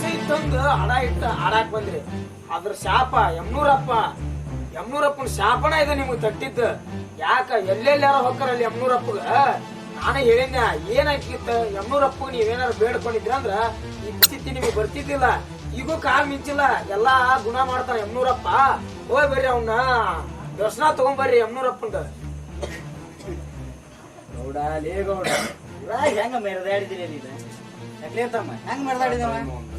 ಸಹಿತ ಇತ್ತಂದು ಹಡ ಇಟ್ಟ ಹಾಡಾಕ್ ಬಂದ್ರಿ. ಅದ್ರ ಶಾಪ, ಯಮ್ನೂರಪ್ಪ, ಯಮ್ನೂರಪ್ಪನ ಶಾಪನ ಇದೆ ನಿಮ್ಗೆ ತಟ್ಟಿದ್ದ. ಯಾಕ ಎಲ್ಲೆಲ್ಲಾರ ಹೊಕ್ಕರಲ್ಲಿ ಯಮ್ನೂರಪ್ಪಗ? ನಾನು ಹೇಳಿದ್ನ ಏನಾಗಿತ್ತ ಯಮ್ನೂರಪ್ಪಗ ನೀವೇನಾರು ಬೇಡ್ಕೊಂಡಿದ್ರ ಅಂದ್ರ ಈ ಸ್ಥಿತಿ ನಿಮಗೆ ಬರ್ತಿದ್ದಿಲ್ಲ. ಈಗೂ ಕಾಲ್ ಮಿಂಚಿಲ್ಲ. ಎಲ್ಲಾ ಗುಣ ಮಾಡ್ತಾನ ಯಮ್ನೂರಪ್ಪ. ಹೋಯ್ ಬರ್ರಿ ಅವನ್ನ ದರ್ಶನ ತಗೊಂಬರ್ರಿ ಯಮ್ನೂರಪ್ಪಂದ ಗೌಡ ಲೇ ಗೌಡ ಹೆಂಗ ಮೆರೆದಾಡಿದಿರಿ ನೀನು ಅಕ್ಲೇತಮ್ಮ ಹೆಂಗ್ ಮೆರೆದಾಡಿದವ?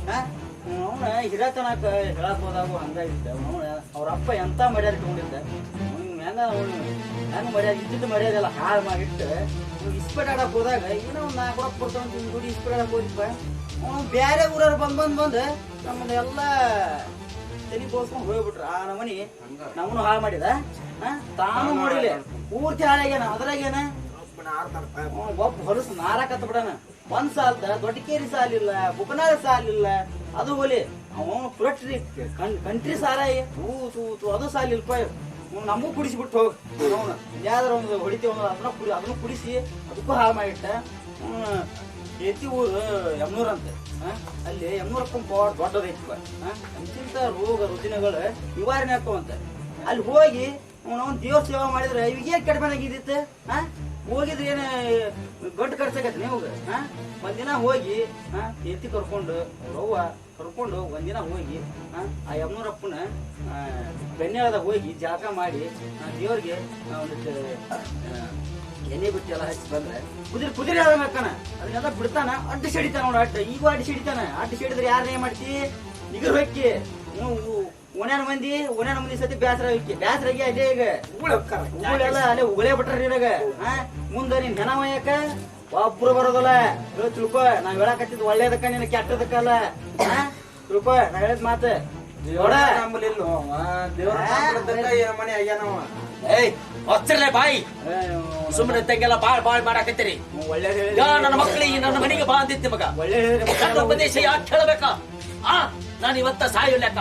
ಅವನ ಹಿರತನಕ ಹೇಳಕ್ ಹೋದಾಗ ಹಂಗಾಗಿದ್ದೆ ಅವನ ಅವ್ರ ಅಪ್ಪ ಎಂತ ಮರ್ಯಾದೆ ತಗೊಂಡಿದ್ದೆ. ಅವ್ನು ಹೆಂಗ ಅವನು ಹೆಂಗ ಮರ್ಯಾದೆ ಇದ್ದಿದ್ದು ಮರ್ಯಾದೆ ಎಲ್ಲ ಹಾಳು ಮಾಡಿಟ್ಟು. ಇಸ್ಪೇಟ್ ಆಡಕ್ ಹೋದಾಗ ಏನೋ ಒಂದು ನಾಲ್ಕು ರೊಕ್ಕ ಕೊಡ್ತಾವ ಅಂತ ಗುಡಿ ಇಸ್ಪೇಟ್ ಆಡಕ್ ಹೋದಿಪ್ಪ ಅವನು ಬೇರೆ ಊರವ್ರು ಬಂದ್ ಬಂದ್ ಬಂದ್ ನಮ್ಮನ್ನೆಲ್ಲ ತಲೆ ಬೋಸ್ಕೊಂಡು ಹೋಗ್ಬಿಟ್ರ. ಆ ನಮನಿ ನಮ್ಮನ್ನು ಹಾಳು ಮಾಡಿದ? ತಾನು ನೋಡಿಲ್ಲ. ಪೂರ್ತಿ ಹಾಳಾಗ್ಯಾನ ಅದ್ರಾಗೇನ? ಒಬ್ಬ ಹೊಲಸು ನಾರಕತ್ತ ಬಿಡಣ ಒಂದ್ ಸಾಲ್ದ, ದೊಡ್ಡಕೇರಿ ಸಾಲಿಲ್ಲ ಬುಕನಾಳ ಸಾಲಿಲ್ಲ ಅದು ಹೋಲಿ ಅವನು ಪುರಟ್ರಿ ಕಂಟ್ರಿ ಸಾರಾಯಿ. ತೂ ತೂ ತೂ, ಅದು ಸಾಲಿಲ್ಪ ನಮಗೂ ಕುಡಿಸಿಬಿಟ್ಟು ಹೋಗಿ. ಅವನು ಯಾವ್ದಾರ ಒಂದು ಹೊಡಿತೀವಿ ಅದನ್ನ ಕುಡಿ, ಅದನ್ನು ಕುಡಿಸಿ ಅದಕ್ಕೂ ಹಾಳು ಮಾಡಿಟ್ಟ. ಎತ್ತಿ ಊರು, ಯಮ್ನೂರ್ ಅಂತ? ಅಲ್ಲಿ ಯಮ್ನೂರಪ್ಪನ ಪವಾಡ ದೊಡ್ಡದೈತಿ ಅಂತಿಂತ ರೋಗ ರುಜಿನಗಳು ನಿವಾರಣೆ ಹಾಕುವಂತ ಅಲ್ಲಿ ಹೋಗಿ ಅವನು ದೇವ್ರ ಸೇವಾ ಮಾಡಿದ್ರೆ ಇವಾಗ ಕಡಿಮೆ ಆಗಿದ್ದಿತ್ತು? ಆ? ಹೋಗಿದ್ರೆ ಏನ, ಗಂಟು ಖರ್ಚಾಗತ್ತೆ ನೀವು? ಹಾ ಒಂದಿನ ಹೋಗಿ ಹಾ ಎತ್ತಿ ಕರ್ಕೊಂಡು ರವ್ವ ಕರ್ಕೊಂಡು ಒಂದಿನ ಹೋಗಿ, ಆ ಯಮ್ನೂರಪ್ಪನ ಬೆನ್ನೆಳದಾಗ ಹೋಗಿ ಜಾಗ ಮಾಡಿ ದೇವ್ರಿಗೆ ಒಂದಿಷ್ಟು ಎಣ್ಣೆ ಬಿಟ್ಟು ಎಲ್ಲ ಹಚ್ಚಿ ಬಂದ್ರೆ, ಕುದುರೆ ಕುದುರೆ ಅಕ್ಕನ ಅದನ್ನೆಲ್ಲ ಬಿಡ್ತಾನ, ಅಡ್ಡು ಸಿಡಿತಾನ ನೋಡ ಅಡ್ಡ. ಈಗ ಅಡ್ಡು ಸಿಡಿತಾನ. ಅಡ್ಡು ಸಿಡಿದ್ರೆ ಯಾರನ್ನೇ ಮಾಡ್ತಿ? ನಿಗರ್ ಹೊಕ್ಕಿ ಒಣ್ಯಾನ ಮಂದಿ ಓಣ್ಯಾನ ಮಂದಿ ಸತಿ ಬ್ಯಾಸರ ಆಗಿ ಬ್ಯಾಸರ ಆಗಿ ಅದೇ ಈಗ ಉಗುಳೆಲ್ಲ ಅಲ್ಲೇ ಉಗುಳೇ ಬಿಟ್ರ ನಿನಗ. ಆ? ಮುಂದ ನೀನ್ ಹೆಣ ಒಯ್ಯಕ ಒಬ್ರು ಬರೋದಲ್ಲ. ಹೇಳು ತಿಳ್ಕೊ ನಾವ್ ಹೇಳಕತ್ತಿದ್ ಒಳ್ಳೇದಕ್ಕ ನಿನ್ ಕೆಟ್ಟದಕ್ಕಲ್ಲ ಆ? ತಿಳ್ಕೊ ನಾ ಹೇಳಿದ್ ಮಾತು. ನೋಡ. ಮನೆ ಆಗ್ಯಾನವ ಏಯ್ ಹೊಚ್ಚರ್ಲೆ ಬಾಯಿ. ಸುಮ್ಮನೆ ತಂಗೆಲ್ಲ ಬಾಳ್ ಬಾಳ್ ಮಾಡಾಕತ್ತೀರಿ. ನನ್ನ ಮಕ್ಕಳಿಗೆ ನನ್ನ ಮನೆಗೆ ಬಾ ಅಂದಿತ್ತು ಮಗ ಒಳ್ಳೆ ಉಪದೇಶ ಯಾಕೆ ಕೇಳಬೇಕ? ಆ ನಾನು ಇವತ್ತ ಸಾಯೋ ಲೆಕ್ಕ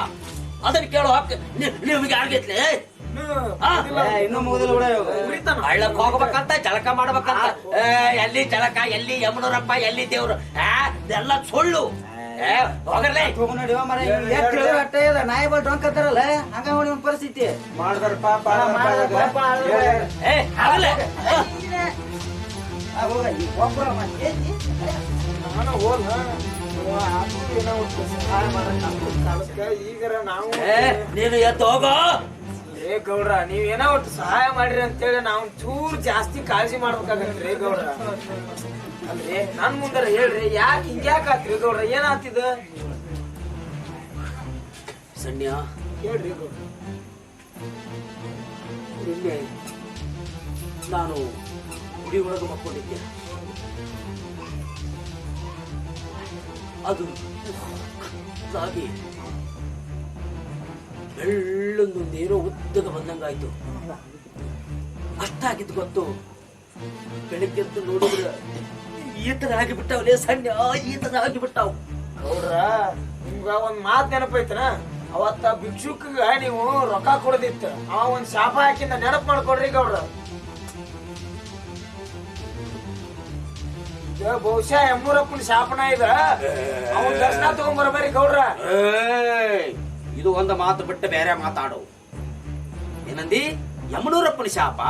ಅದನ್ನ ಕೇಳೋ ಹಕ್ಕ ನೀ- ನಿಮಗೆ ಆಗ್ಲಿತ್ಲೆ ಆ? ಇನ್ನೂ ಮುಗಿದಿಲ್ಲ ಬಿಡ. ಹಳ್ಳಕ್ ಹೋಗ್ಬೇಕಂತ ಜಳಕ ಮಾಡ್ಬೇಕಂತ. ಏ, ಎಲ್ಲಿ ಜಳಕ ಎಲ್ಲಿ ಯಮನೂರಪ್ಪ ಎಲ್ಲಿ ದೇವ್ರು? ಎಲ್ಲ ಸುಳ್ಳು. ನಾಯಿ ಬಲ್ ಹಂಗ ನೋಡಿ ಪರಿಸ್ಥಿತಿ. ಮಾಡಿದ್ರ ಪಾಪ ನಾನು ಎದ್ದು ಹೋಗೋ. ರೇ ಗೌಡ್ರ ನೀವ್ ಏನೋ ಒಟ್ಟು ಸಹಾಯ ಮಾಡಿರಿ ಅಂತೇಳಿ ನಾವು ಚೂರು ಜಾಸ್ತಿ ಕಾಳಜಿ ಮಾಡ್ಬೇಕಾಗತ್ತೆ ರೇ ಗೌಡ್ರ. ಅಲ್ರಿ ನನ್ ಮುಂದಾರ ಹೇಳ್ರಿ ಯಾಕೆ ಹಿಂಗ್ಯಾಕ್ ಆತ್ರಿ ಗೌಡ್ರ? ಏನಾತಿದ? ಸಣ್ಯ ಹೇಳ್ರಿ ಗೌಡ್ರ. ನಿನ್ನೆ ನಾನು ಗುಡಿ ಒಳಗೆ ಮಕ್ಕೊಂಡಿದ್ದೆ. ಅದು ಆಗಿ ಬೆಳ್ಳೊಂದು ನೀರು ಉದ್ದಗ ಬಂದಂಗಾಯ್ತು. ಅಷ್ಟಾಗಿದ್ದು ಗೊತ್ತು. ಬೆಳಗ್ಗೆ ಎದ್ದು ನೋಡಿದ್ರೆ ಈತನ ಆಗಿಬಿಟ್ಟಾವಲೇ ಸಣ್ಣ ಈತನ ತರ ಆಗಿಬಿಟ್ಟಾವ್ ಗೌಡ್ರ, ನಿಮ್ಗ ಒಂದ್ ಮಾತ್ ನೆನಪೈತನ? ಅವತ್ತ ಭಿಕ್ಷುಕ್ಕ ನೀವು ರೊಕ್ಕ ಕೊಡದಿತ್ತು. ಆ ಒಂದ್ ಶಾಪ ಹಾಕಿಂದ ನೆನಪ್ ಮಾಡ್ಕೊಡ್ರಿ ಗೌಡ್ರ. ಬಹುಶಃ ಎಮ್ಮೂರಪ್ಪನ ಶಾಪನ ಇದ ಅವನ್ ದರ್ಶನ ಬರಬೇಡಿ ಗೌಡ್ರ! ಇದು ಒಂದು ಮಾತು ಬಿಟ್ಟು ಬೇರೆ ಮಾತಾಡು. ಏನಂದಿ? ಯಮನೂರಪ್ಪನ ಶಾಪ?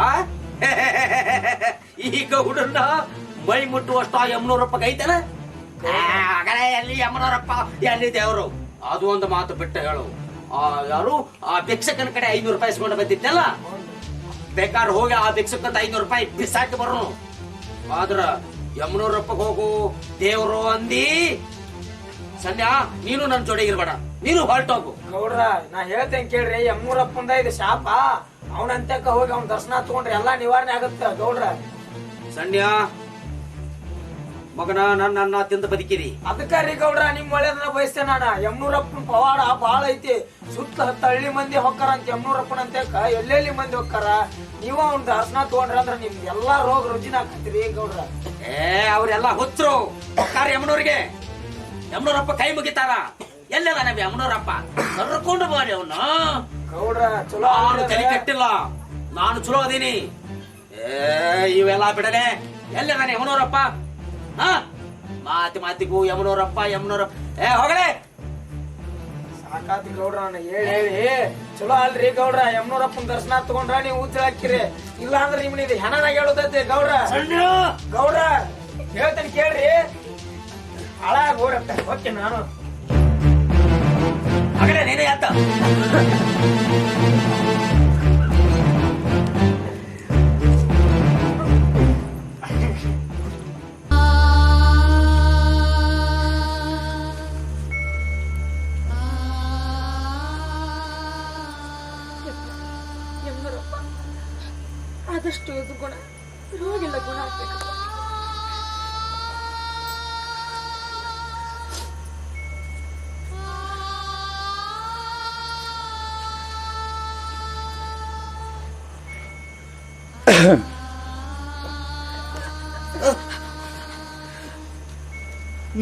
ಈಗ ಗೌಡನ್ನ ಮೈ ಮುಟ್ಟುವಷ್ಟು ಆ ಯಮನೂರಪ್ಪ ಗೈತನ ಎಲ್ಲಿ ಯಮನೂರಪ್ಪ ಎಲ್ಲಿ ದೇವರು? ಅದು ಒಂದು ಮಾತು ಬಿಟ್ಟು ಹೇಳು. ಆ ಯಾರು? ಆ ಭಿಕ್ಷಕನ ಕಡೆ ಐನೂರು ರೂಪಾಯಿ ಇಸ್ಕೊಂಡು ಬಂದಿದ್ದಲ್ಲ ಬೇಕಾದ್ರೆ ಹೋಗಿ ಆ ಭಿಕ್ಷಕಂತ ಐನೂರು ರೂಪಾಯಿ ಬಿಸಾಕಿ ಬರೋನು. ಆದ್ರ ಯಮನೂರಪ್ಪಗೆ ಹೋಗು. ದೇವರು ಅಂದಿ. ಸಂಧ್ಯಾ ನೀನು ನನ್ನ ಜೋಡಿ ಇರ್ಬೇಡ. ನೀನು ಹೊರಟೋಗು ನೋಡ್ರ ನಾ ಹೇಳ್ತೇನೆ ಕೇಳ್ರಿ ಅಂದ ಇದು ಶಾಪ. ಅವನಂತಕ್ಕ ಹೋಗಿ ಅವ್ನ ದರ್ಶನ ತಗೊಂಡ್ರೆ ಎಲ್ಲಾ ನಿವಾರಣೆ ಆಗುತ್ತೆ ಗೌಡ್ರ. ಸಂಧ್ಯಾ ಮಗನ ನನ್ನ ಅನ್ನ ತಿಂದು ಬದುಕಿರಿ. ಅದಕ್ಕೆ ರೀ ಗೌಡ್ರ ನಿಮ್ ಒಳ್ಳೇದನ್ನ ಬಯಸ್ತೇನೆ ನಾನು. ಯಮ್ನೂರಪ್ಪನ ಪವಾಡ ಬಾಳ ಐತಿ. ಸುತ್ತ ಹತ್ತ ಹಳ್ಳಿ ಮಂದಿ ಹೊಕ್ಕಾರ ಅಂತ ಯಮ್ನೂರಪ್ಪನ ಅಂತ ಎಲ್ಲೆಲ್ಲಿ ಮಂದಿ ಹೊಕ್ಕಾರ? ನೀವ ಅವ್ನ ದರ್ಶನ ತಗೊಂಡ್ರ ಅಂದ್ರ ನಿಮ್ ಎಲ್ಲಾ ರೋಗ ರುಜಿನ ಹಾಕತ್ತೀರಿ ಗೌಡ್ರ. ಏ ಅವ್ರೆಲ್ಲಾ ಹುಚ್ಚರು. ಹೊಕ್ಕಾರ ಯಮನೂರಿಗೆ ಯಮ್ನೂರಪ್ಪ ಕೈ ಮುಗಿತಾರ. ಎಲ್ಲದ ನಮ್ ಯಮನೂರಪ್ಪ ಕರ್ಕೊಂಡು ಬಾರಿ ಅವನು. ಗೌಡ್ರ ಚಲೋ ನಾನು ತಲೆ ಕಟ್ಟಿಲ್ಲ. ನಾನು ಚಲೋ ಅದೀನಿ. ಏ ಇವೆಲ್ಲ ಬಿಡಲೆ. ನಾನು ಯಮನೂರಪ್ಪ ಹಾ? ಮಾತಿ ಮಾತಿಗೂ ಯಮನೋರಪ್ಪ ಯಮನೋರಪ್ಪ. ಏ ಹೋಗಲೇ. ಸಾಕಾತಿ ಗೌಡ್ರ ನಾನು ಹೇಳಿ ಹೇಳಿ. ಚಲೋ ಅಲ್ರಿ ಗೌಡ್ರ ಯಮನೂರಪ್ಪನ ದರ್ಶನ ತಗೊಂಡ್ರ ನೀವು ಉಜ್ಜ ಹಾಕಿರಿ ಇಲ್ಲ ಅಂದ್ರೆ ನಿಮ್ನ ಇದು ಹೆಣನಾಗ ಹೇಳೋದೈತಿ ಗೌಡ್ರ. ಗೌಡ್ರ ಹೇಳ್ತೇನೆ ಕೇಳ್ರಿ. ಹಾಳಾಗ ಹೋಗ್ರಪ್ಪ ಓಕೆ ನಾನು. ಮಗನೇ ನೀನೇ ಅಂತ ಆದಷ್ಟು ಇದು ಗುಣ ರೋಗಿಲ್ಲ ಗುಣ ಆಗ್ಬೇಕು.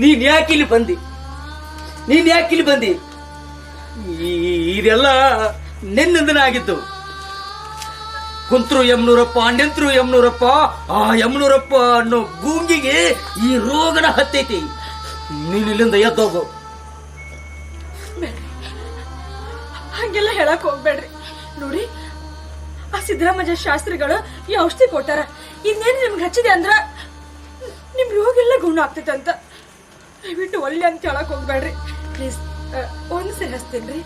ನೀನ್ ಯಾಕೆ ಇಲ್ಲಿ ಬಂದಿ? ನೀನ್ ಯಾಕೆ ಇಲ್ಲಿ ಬಂದಿ? ಇದೆಲ್ಲ ನಿನ್ನಿಂದನೇ ಆಗಿತ್ತು ಕುಂತ್ರು ಯಮ್ನೂರಪ್ಪ ನಿಂತ್ರು ಯಮ್ನೂರಪ್ಪ. ಆ ಯಮ್ನೂರಪ್ಪ ಅನ್ನೋ ಗೂಂಗಿಗೆ ಈ ರೋಗನ ಹತ್ತೈತಿ. ನೀನು ಇಲ್ಲಿಂದ ಎದ್ದೋಗು ಹಂಗೆಲ್ಲ ಹೇಳಕ್ ಹೋಗ್ಬೇಡ್ರಿ. ನೋಡಿ ಆ ಸಿದ್ದರಾಮಯ್ಯ ಶಾಸ್ತ್ರಿಗಳು ಈ ಔಷಧಿ ಕೊಟ್ಟಾರ. ಇನ್ನೇನು ನಿಮ್ಗೆ ಹಚ್ಚಿದೆ ಅಂದ್ರ ನಿಮ್ ರೋಗ ಎಲ್ಲ ಗುಣ ಆಗ್ತೈತೆ ಅಂತ. ದಯವಿಟ್ಟು ಒಳ್ಳೆ ಅಂತ ಹೇಳಕ್ ಹೋಗ್ಬೇಡ್ರಿ. ಪ್ಲೀಸ್ ಒಂದ್ಸರಿ ಹಚ್ತೇನ್ರಿ.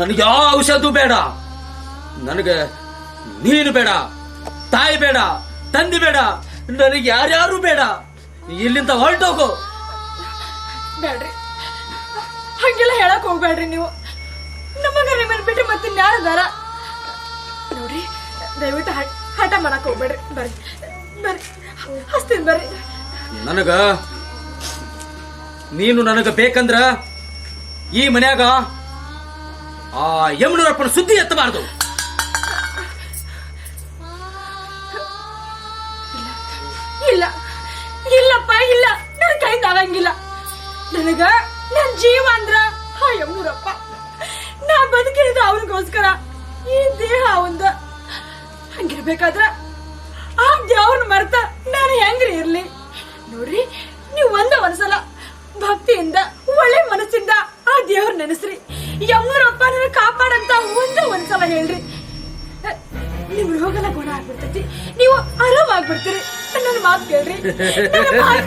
ನನಗೆ ಯಾವ ಔಷಧ ಬೇಡ. ನನಗೆ ನೀನು ಬೇಡ ತಾಯಿ ಬೇಡ ತಂದೆ ಬೇಡ ನನಗೆ ಯಾರ್ಯಾರು ಬೇಡ ಇಲ್ಲಿಂದ ಹೊರಟೋಗು ಬೇಡ್ರಿ. ಹಂಗೆಲ್ಲ ಹೇಳಕ್ ಹೋಗ್ಬೇಡ್ರಿ ನೀವು. ನಮಗ ನಿಮ್ಮನ್ನ ಬಿಟ್ಟು ಮತ್ತೆ ಯಾರದಾರ ನೋಡ್ರಿ ದಯವಿಟ್ಟು ಹಟ್- ಹಠ ಮಾಡಕ್ ಹೋಗ್ಬೇಡ್ರಿ. ಬರ್ರಿ ಬರ್ರಿ. ಹಸ್ತೀನಿ ಬರ್ರಿ. ನನಗ ನೀನು ನನಗ ಬೇಕಂದ್ರ ಈ ಮನ್ಯಾಗ ಆ ಯಮುನೂರಪ್ಪನ ಸುದ್ದಿ ಎತ್ತಬಾರ್ದು. ಅವನಿಗೋಸ್ಕರ ಈ ದೇಹ ಒಂದು ಹಂಗಿರ್ಬೇಕಾದ್ರ ಆ ದೇವ್ರನ್ನ ಮರ್ತ ನಾನು ಹೆಂಗ್ರಿ ಇರ್ಲಿ? ನೋಡ್ರಿ, ನೀವು ಒಂದ ಒಂದ್ಸಲ ಭಕ್ತಿಯಿಂದ, ಒಳ್ಳೆ ಮನಸ್ಸಿಂದ ಆ ದೇವ್ರ ನೆನೆಸ್ರಿ. ಯಮ್ಮೂರಪ್ಪ ನನ್ನ ಕಾಪಾಡಂತ ಒಂದ ಒಂದ್ಸಲ ಹೇಳ್ರಿ. ನಿಮ್ ರೋಗನ ಗುಣ ಆಗ್ಬಿಡ್ತೈತಿ. ನೀವು ಆರಾಮ ಆಗ್ಬಿಡ್ತೀರಿ ನನ್ನ ಮಾತು ಕೇಳ್ರಿ.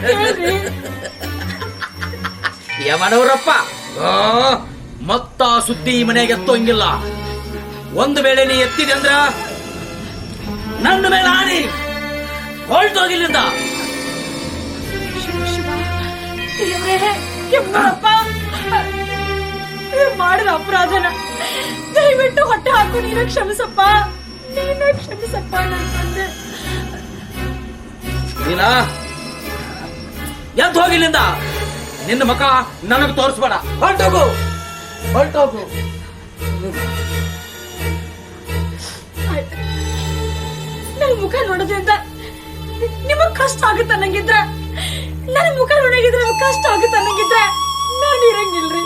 ಕೇಳ್ರಿ ಯಮನವರಪ್ಪ ಮತ್ತ ಸುದ್ದಿ ಮನೆಗೆ ಎತ್ತೋಂಗಿಲ್ಲ. ಒಂದು ವೇಳೆ ನೀ ಎತ್ತಿದೆ ಅಂದ್ರ ನನ್ನ ಮೇಲೆ ಆಡಿ ಹೊರಟೋಗಿಲ್ಲಿಂದ ಮಾಡಿದ ಅಪರಾಧನ ದಯವಿಟ್ಟು ಹೊಟ್ಟೆ ಹಾಕು ನೀನ ಕ್ಷಮಿಸಪ್ಪ. ನೀನ ಕ್ಷಮಿಸಪ್ಪ ನನ್ನ ನೀನ ಎದ್ದು ಹೋಗಿಲ್ಲಿಂದ. ನಿನ್ನ ಮಕ ನನಗೆ ತೋರಿಸ್ಬೇಡ. ಹೊರಟೋಗು ಹೊರಟೋಗು ನನ್ನ ಮುಖ ನೋಡೋದ್ರಿಂದ ನಿಮಗ್ ಕಷ್ಟ ಆಗುತ್ತೆ ಅನ್ನಂಗಿದ್ರ ನನ್ನ ಮುಖ ನೋಡೋಗಿದ್ರೆ ಕಷ್ಟ ಆಗುತ್ತೆ ಅನ್ನಂಗಿದ್ರೆ ನಾನು ಇರಂಗಿಲ್ರಿ.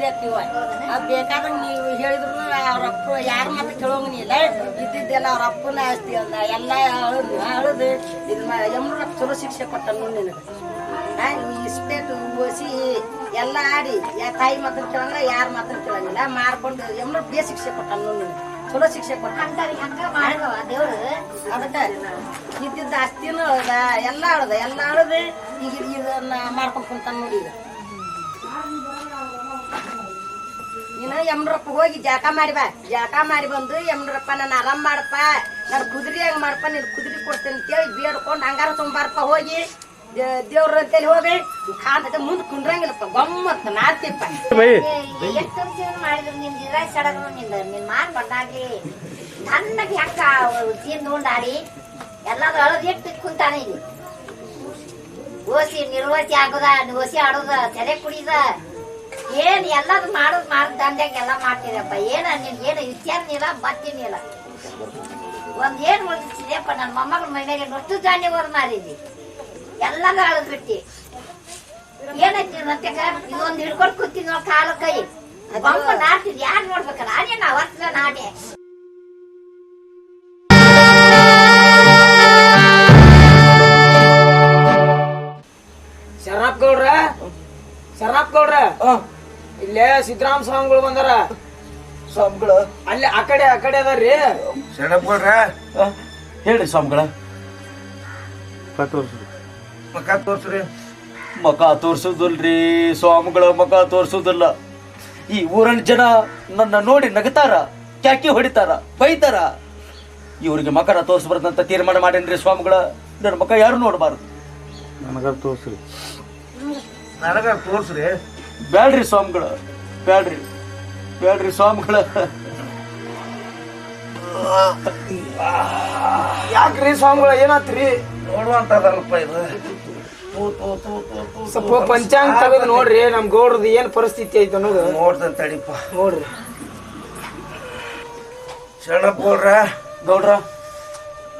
ಕೇಳೋದೇ ಇಲ್ಲ ಬೇಕಾದ್ರೆ ನೀವು ಹೇಳಿದ್ರು ಅವ್ರ ಅಪ್ಪ ಯಾರ ಮಾತು ಕೇಳೋಂಗಿಲ್ಲ. ಇದ್ದಿದ್ದೆಲ್ಲ ಅವ್ರ ಅಪ್ಪನ ಆಸ್ತಿ ಅಂದ ಎಲ್ಲ ಅಳದು ಅಳದು ಇದು ಯಮ್ರಪ್ಪ ಚಲೋ ಶಿಕ್ಷೆ ಕೊಟ್ಟನು ನಿನಗೆ. ಇಷ್ಟೇಟು ಓಸಿ ಎಲ್ಲ ಆಡಿ, ಯಾ ತಾಯಿ ಮಾತ್ರ ಕೇಳಂಗಿಲ್ಲ, ಯಾರ ಮಾತ್ರ ಕೇಳಂಗಿಲ್ಲ. ಮಾಡ್ಕೊಂಡು ಯಮ್ರಪ್ಪ ಬೇ ಶಿಕ್ಷೆ ಕೊಟ್ಟನು ನಿನಗೆ. ಚಲೋ ಶಿಕ್ಷೆ ಕೊಟ್ಟ ದೇವ್ರು ಅದಕ್ಕೆ ಇದ್ದಿದ್ದ ಆಸ್ತಿನೂ ಅಳದ ಎಲ್ಲ ಅಳದ ಎಲ್ಲ ಅಳದ ಈಗ ಇದನ್ನ ಮಾಡ್ಕೊಂಡ್ ಕುಂತಾನ ನೋಡಿ ಈಗ. ನೀನು ಯಮ್ರಪ್ಪ ಹೋಗಿ ಜಾಕ ಮಾಡಿ ಬಾ. ಜಾಕ ಮಾಡಿ ಬಂದು ಯಮ್ರಪ್ಪ ನಾನು ಆರಾಮ್ ಮಾಡಪ್ಪ. ನಾನು ಕುದುರೆ ಹಂಗ ಮಾಡಪ್ಪ ನೀನು ಕುದುರೆ ಕೊಡ್ತೇನೆ ಅಂತೇಳಿ ಬೇಡ್ಕೊಂಡು ಹಂಗಾರ ತುಂಬಾರಪ್ಪ ಹೋಗಿ. ದೇವ್ರ ಅಂತೇಳಿ ಹೋಗಿ. ಕಾಂತ ಮುಂದೆ ಕುಂಡ್ರಂಗಿಲ್ಲಪ್ಪ ಗೊಮ್ಮತ್ತ ನಾತಿಪ್ಪ. ಎಷ್ಟು ಜೀವನ ಮಾಡಿದ್ರು? ನಿನ್ ಗಿರ ಸಡಗ್ರು ನಿಂದ. ನಿನ್ ಮಾನ್ ಬಂದಾಗ್ಲಿ ನನ್ನಗೆ ಯಾಕ ತಿಂದು ಉಂಡಾಡಿ. ಎಲ್ಲಾದ್ರೂ ಅಳದ್ ಇಟ್ಟು ಕುಂತಾನ ಇಲ್ಲಿ. ಓಸಿ ನಿರ್ವಸಿ ಆಗುದ ಓಸಿ ಆಡೋದ ತಲೆ ಕುಡಿದ. ಏನ್ ಎಲ್ಲದು ಮಾಡೋದ್ ಮಾಡ್ ದಂಡ್ಯಾಗ ಎಲ್ಲ ಮಾಡ್ತೀರಪ್ಪ. ಏನ ನಿನ್ ಏನು ವಿಚಾರನಿಲ್ಲ ಬತ್ತಿನಿಲ್ಲ. ಒಂದ್ ಏನ್ ಉಳಿದಿದೆಯಪ್ಪ ನನ್ನ ಮೊಮ್ಮಗಳ ಮನೆಗೆ ನೊಟ್ಟು ಧಾನ್ಯ ಹೊರ ಮಾರಿದಿ ಎಲ್ಲಾರು ಅಳದ್ ಬಿಟ್ಟಿ. ಏನೈತಿ ಮತ್ತೆ ಇದೊಂದು ಹಿಡ್ಕೊಂಡು ಕೂತೀನಿ ನೋಡ್ ಕಾಲ ಕೈ ಬಂಪ ನಾಡ್ತಿದ್ ಯಾರು ನೋಡ್ಬೇಕಲ್ಲ ಅದೇ ನಾ ವರ್ಷ ನಾಡೆ ಸಿದ್ದರಾಮ ಸ್ವಾಮಿಗಳು ಬಂದಾರ. ಸ್ವಾಮಿಗಳು ಅಲ್ಲಿ ಆ ಕಡೆ ಆ ಕಡೆ ಅದಾರ್ರಿ. ಹೇಳ್ರಿ ಸ್ವಾಮಿಗಳ ಮಕ ತೋರ್ಸ್ರಿ. ಮಖ ತೋರ್ಸುದಿಲ್ರಿ ಸ್ವಾಮಿಗಳ ಮಕ ತೋರ್ಸುದಿಲ್ಲ. ಈ ಊರಿನ ಜನ ನನ್ನ ನೋಡಿ ನಗತಾರ ಕ್ಯಾಕಿ ಹೊಡಿತಾರ ಬೈತಾರ. ಇವ್ರಿಗೆ ಮಕನ ತೋರಿಸ್ಬಾರ್ದಂತ ತೀರ್ಮಾನ ಮಾಡೇನ್ರಿ ಸ್ವಾಮಿಗಳ? ನನ್ನ ಮಕ ಯಾರು ನೋಡಬಾರ್ದು? ನನಗ ತೋರ್ಸ್ರಿ. ನನಗ ತೋರ್ಸ್ರಿ. ಬ್ಯಾಡ್ರಿ ಸ್ವಾಮಿಗಳ. ಬ್ಯಾಡ್ರಿ ಬೇಡ್ರಿ ಸ್ವಾಮಿಗಳ. ಯಾಕ್ರಿ ಸ್ವಾಮಿಗಳ ಏನಾತ್ರಿ? ನೋಡುವಂತದಲ್ಪ ಇದು. ಸ್ವಲ್ಪ ಪಂಚಾಂಗ ತೆಗೆದು ನೋಡ್ರಿ ನಮ್ ಗೌಡ್ರದ್ ಏನ್ ಪರಿಸ್ಥಿತಿ ಐತೆ ಅನ್ನೋದು. ನೋಡ್ದಂತ ತಡಿಪ್ಪ. ನೋಡ್ರಿ. ಶರಣಪ್ಪ ಗೌಡ್ರ.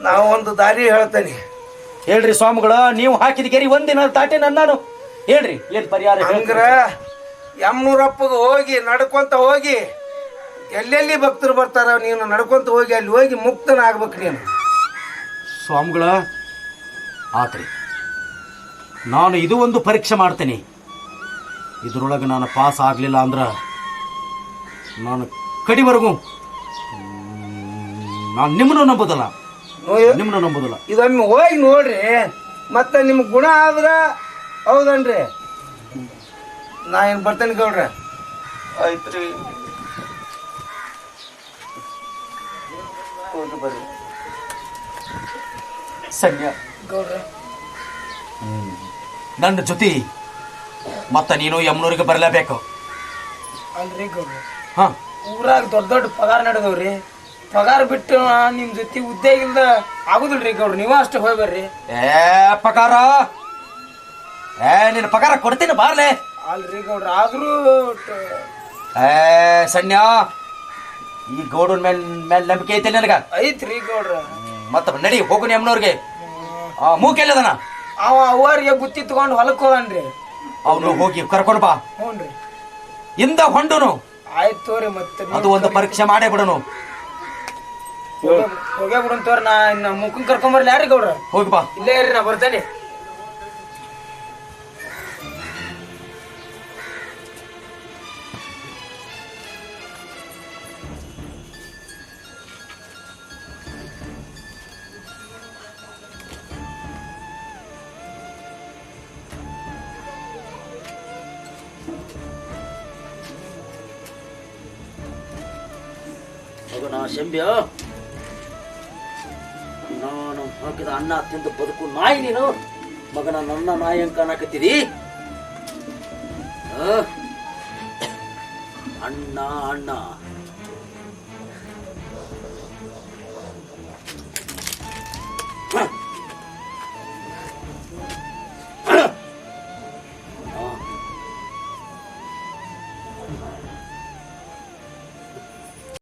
ನಾವು ಒಂದು ದಾರಿ ಹೇಳ್ತೇನೆ. ಹೇಳ್ರಿ ಸ್ವಾಮಿಗಳ ನೀವು ಹಾಕಿದ ಕೆರಿ ಒಂದಿನ ದಾಟೆ ನಾನು ಹೇಳ್ರಿ ಏನ್ ಪರಿಹಾರ ಹಂಗ್ರ ಯಮ್ನೂರಪ್ಪಗ ಹೋಗಿ ನಡ್ಕೊಂತ ಹೋಗಿ ಎಲ್ಲೆಲ್ಲಿ ಭಕ್ತರು ಬರ್ತಾರ ನೀನು ನಡ್ಕೊಂತ ಹೋಗಿ ಅಲ್ಲಿ ಹೋಗಿ ಮುಕ್ತನ ಆಗ್ಬೇಕು ನೀನು. ಸ್ವಾಮಿಗಳ ಆತ್ರಿ ನಾನು ಇದು ಒಂದು ಪರೀಕ್ಷೆ ಮಾಡ್ತೇನೆ. ಇದರೊಳಗೆ ನಾನು ಪಾಸ್ ಆಗಲಿಲ್ಲ ಅಂದ್ರೆ ನಾನು ಕಡಿವರೆಗೂ ನಾನು ನಿಮ್ಮನ್ನು ನಂಬೋದಲ್ಲ. ನಿಮ್ಮನ್ನು ನಂಬೋದಲ್ಲ. ಇದೊಮ್ಮೆ ಹೋಗಿ ನೋಡ್ರಿ ಮತ್ತೆ ನಿಮ್ಗೆ ಗುಣ ಆದ್ರೆ ಹೌದನ್ರಿ? ನಾ ಏನ್ ಬರ್ತೇನೆ ಗೌಡ್ರ? ಐತ್ರಿ ಬರ್ರಿ. ಸನ್ಯ ಹ್ಮ್. ನನ್ನ ಜೊತೆ ಮತ್ತ ನೀನು ಯಮನೂರಿಗೆ ಬರಲೇಬೇಕು. ಅಲ್ರಿ ಗೌಡ್ರ. ಹಾ. ಊರಾಗ ದೊಡ್ಡ ದೊಡ್ಡ ಪಗಾರ ನಡೆದವ್ರಿ. ಪಗಾರ ಬಿಟ್ಟು ನಿಮ್ಮ ನಿಮ್ ಜೊತೆ ಉದ್ಯೋಗ ಇಲ್ದ ಆಗುದಿಲ್ರಿ ಗೌಡ್ರ. ನೀವು ಅಷ್ಟೇ ಹೋಗಿ ಬರ್ರಿ ಏ ಪಗಾರ. ಏ ನಿನ್ನ ಪಗಾರ ಕೊಡ್ತೀನಿ ಬಾರ್ಲೆ. ಅಲ್ರಿ ಗೌಡ್ರ. ಆದ್ರೂ ಏ ಸನ್ಯ ಈ ಗೌಡನ ಮೇಲೆ ಮೇಲೆ ನಂಬಿಕೆ ಐತೆ ನನಗ? ಐತ್ರಿ ಗೌಡ್ರ. ಮತ್ತ ನಡಿ ಹೋಗು ನಿಮ್ಮನವ್ರಿಗೆ. ಮೂಕೆಲ್ಲದನ ಅವ ಅವರಿಗೆ ಬುತ್ತಿ ತಗೊಂಡು ಹೊಲಕ್ ಹೋದನ್ರಿ ಅವನು ಹೋಗಿ ಕರ್ಕೊಂಡು ಬಾ. ಹ್ಞೂನ್ರಿ ಇಂದ ಹೊಂಡುನು. ಆಯ್ತು ತೋರಿ ಮತ್ತೆ ಅದು ಒಂದು ಪರೀಕ್ಷೆ ಮಾಡೇ ಬಿಡನು. ಹೋಗೇ ಬಿಡೋಣ ತೋರಿ ನಾ ಇನ್ನು ಮುಖನ್ ಕರ್ಕೊಂಬರ್ಲಿ ಯಾರಿ ಗೌಡ್ರ? ಹೋಗಿ ಬಾ. ಇಲ್ಲೇ ಇರ್ರಿ ನಾ ಬರ್ತೇನೆ. ಶಂಬ್ಯ ನಾನು ಹಾಕಿದ ಅನ್ನ ತಿಂದು ಬದುಕು ನಾಯಿ ನೀನು. ಮಗನ ನನ್ನ ನಾಯಿ ಅಂಕ ಅನ್ನಕತ್ತಿದಿ? ಅಣ್ಣ ಅಣ್ಣ.